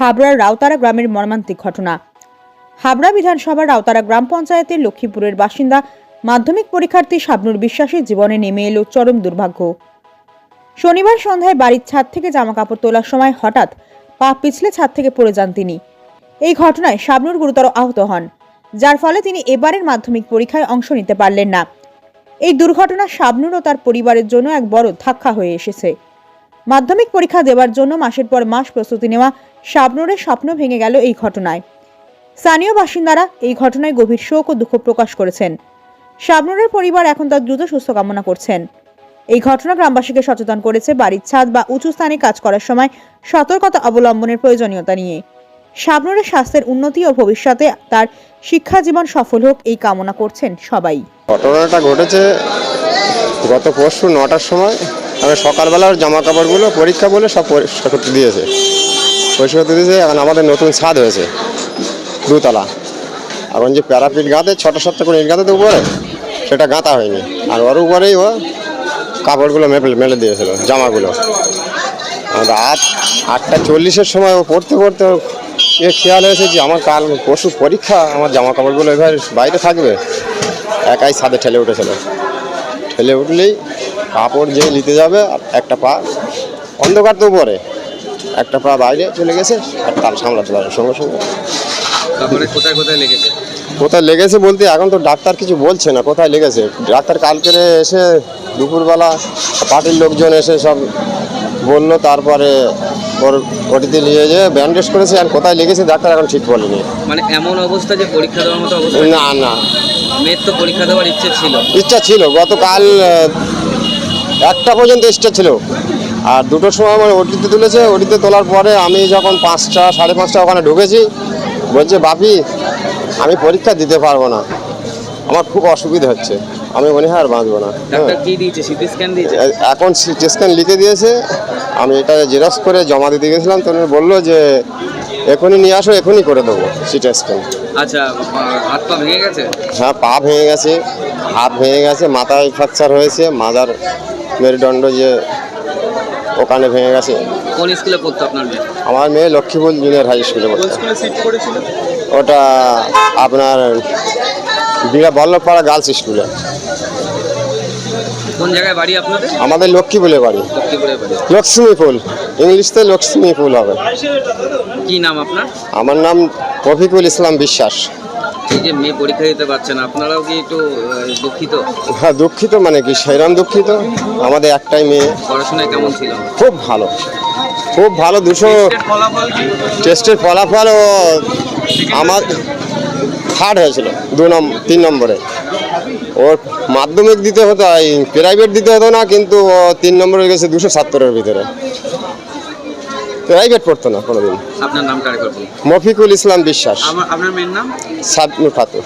হাবড়ার রাউতারা গ্রামের মর্মান্তিক ঘটনা। হাবড়া বিধানসভার রাউতারা গ্রাম পঞ্চায়েতের লক্ষ্মীপুরের বাসিন্দা, মাধ্যমিক পরীক্ষার্থী শাবনুর বিশ্বাসের জীবনে নেমে এলো চরম দুর্ভাগ্য। শনিবার সন্ধ্যায় বাড়ির ছাদ থেকে জামাকাপড় তোলার সময় হঠাৎ পা পিছলে ছাদ থেকে পড়ে যান তিনি। এই ঘটনায় শাবনুর গুরুতর আহত হন, যার ফলে তিনি এবারের মাধ্যমিক পরীক্ষায় অংশ নিতে পারলেন না। এই দুর্ঘটনা শাবনুর ও তার পরিবারের জন্য এক বড় ধাক্কা হয়ে এসেছে। মাধ্যমিক পরীক্ষা দেওয়ার জন্য মাসের পর মাস প্রস্তুতি নেওয়া শাবনুরের স্বপ্ন ভেঙে গেল এই ঘটনায়। স্থানীয় বাসিন্দারা এই ঘটনায় গভীর শোক ও দুঃখ প্রকাশ করেছেন। শাবনুরের পরিবার এখন তার দ্রুত সুস্থ কামনা করছেন। এই ঘটনা গ্রামবাসীকে সচেতন করেছে, বাড়ির ছাদ বা উঁচু স্থানে কাজ করার সময় সতর্কতা অবলম্বনের প্রয়োজনীয়তা নিয়ে। শাবনুরের স্বাস্থ্যের উন্নতি ও ভবিষ্যতে তার শিক্ষা জীবন সফল হোক এই কামনা করছেন সবাই। ঘটনাটা ঘটেছে গত পরশু নটার সময়। আমি সকালবেলার জামা কাপড়গুলো পরীক্ষা বলে সব দিয়েছে। পরিষ্কার দিয়েছে এখন আমাদের নতুন ছাদ হয়েছে, দুতলা। এখন যে প্যারাপিট গাঁতে ছটা সাতটা করে ইট তো উপরে, সেটা গাঁথা হয়নি। আর ওর উপরেই ও কাপড়গুলো মেপে, মেলে দিয়েছিল, জামাগুলো। রাত আটটা চল্লিশের সময় ও পড়তে পড়তে এ খেয়াল হয়েছে যে আমার কাল পশু পরীক্ষা, আমার জামা কাপড়গুলো এবার বাইরে থাকবে। একাই ছাদে ঠেলে উঠেছিল। ঠেলে উঠলেই কাপড় যে নিতে যাবে একটা পা অন্ধকার তো উপরে। একটা পা বাইরে চলে গেছে আর তাল সামলাতে পারে সঙ্গে সঙ্গে। তারপরে কোথায় কোথায় লেগেছে? কোথায় লেগেছে বলতে এখন তো ডাক্তার কিছু বলছে না কোথায় লেগেছে? ডাক্তার কালকে এসে দুপুরবেলা পার্টির লোকজন এসে সব বলল তারপরে ওর ওটিতে নিয়ে যেয়ে ব্যান্ডেজ করেছে আর কোথায় লেগেছে ডাক্তার এখন ঠিক বলেনি। মানে এমন অবস্থা যে পরীক্ষা দেওয়ার মতো অবস্থা? না না। মেয়ের তো পরীক্ষা দেওয়ার ইচ্ছে ছিল। ইচ্ছা ছিল গতকাল একটা পর্যন্ত ইচ্ছা ছিল। আর দুটোর সময় আমার ওটিতে তুলেছে ওটিতে তোলার পরে আমি যখন পাঁচটা সাড়ে পাঁচটা ওখানে ঢুকেছি বলছে বাপি আমি পরীক্ষা দিতে পারব না। আমার খুব অসুবিধা হচ্ছে। আমি মনে হয় আর বাঁচবো না। হ্যাঁ। এখন সিটি স্ক্যান লিখে দিয়েছে। আমি এটা জেরক্স করে জমা দিতে গেছিলাম তো বলল যে এখনই নিয়ে আসো এখনই করে দেবো সিটি স্ক্যান। আচ্ছা হাত পা ভেঙে গেছে? হ্যাঁ পা ভেঙে গেছে হাত ভেঙে গেছে মাথায় ফ্র্যাকচার হয়েছে মাজার মেরুদণ্ড যে ওখানে ভেঙে গেছে। কোন স্কুলে পড়তো আপনার মেয়ে? আমার মেয়ে লক্ষ্মীপুর জুনিয়র হাই স্কুলে পড়তো। স্কুলে সিট করেছিল ওটা আপনার বিড়া বল্লভপাড়া গার্লস স্কুলে কোন জায়গায় বাড়ি আপনাদের? আমাদের লক্ষ্মীপুরে বাড়ি। লক্ষ্মীপুরে বাড়ি। লক্ষ্মীপুল ইংলিশতে লক্ষ্মীপুল হবে। কি নাম আপনার? আমার নাম রফিকুল ইসলাম বিশ্বাস। এই যে মেয়ে পরীক্ষা দিতে পারছে না আপনারাও কি একটু আহ, দুঃখিত? হ্যাঁ দুঃখিত মানে কি সেরাম দুঃখিত? আমাদের একটাই মেয়ে। পড়াশোনায় কেমন ছিল? খুব ভালো। খুব ভালো দুশো টেস্টের ফলাফল ও আমার থার্ড হয়েছিল দু নম্বর তিন নম্বরে। ওর মাধ্যমিক দিতে হতো এই প্রাইভেট দিতে হতো না কিন্তু ও তিন নম্বরে গেছে দুশো সত্তরের ভিতরে। প্রাইভেট পড়তো না কোনোদিন। আপনার নামটা আরেকবার বলুন মফিকুল ইসলাম বিশ্বাস। আমার আপনার মেয়ের নাম? সাদ খাতুন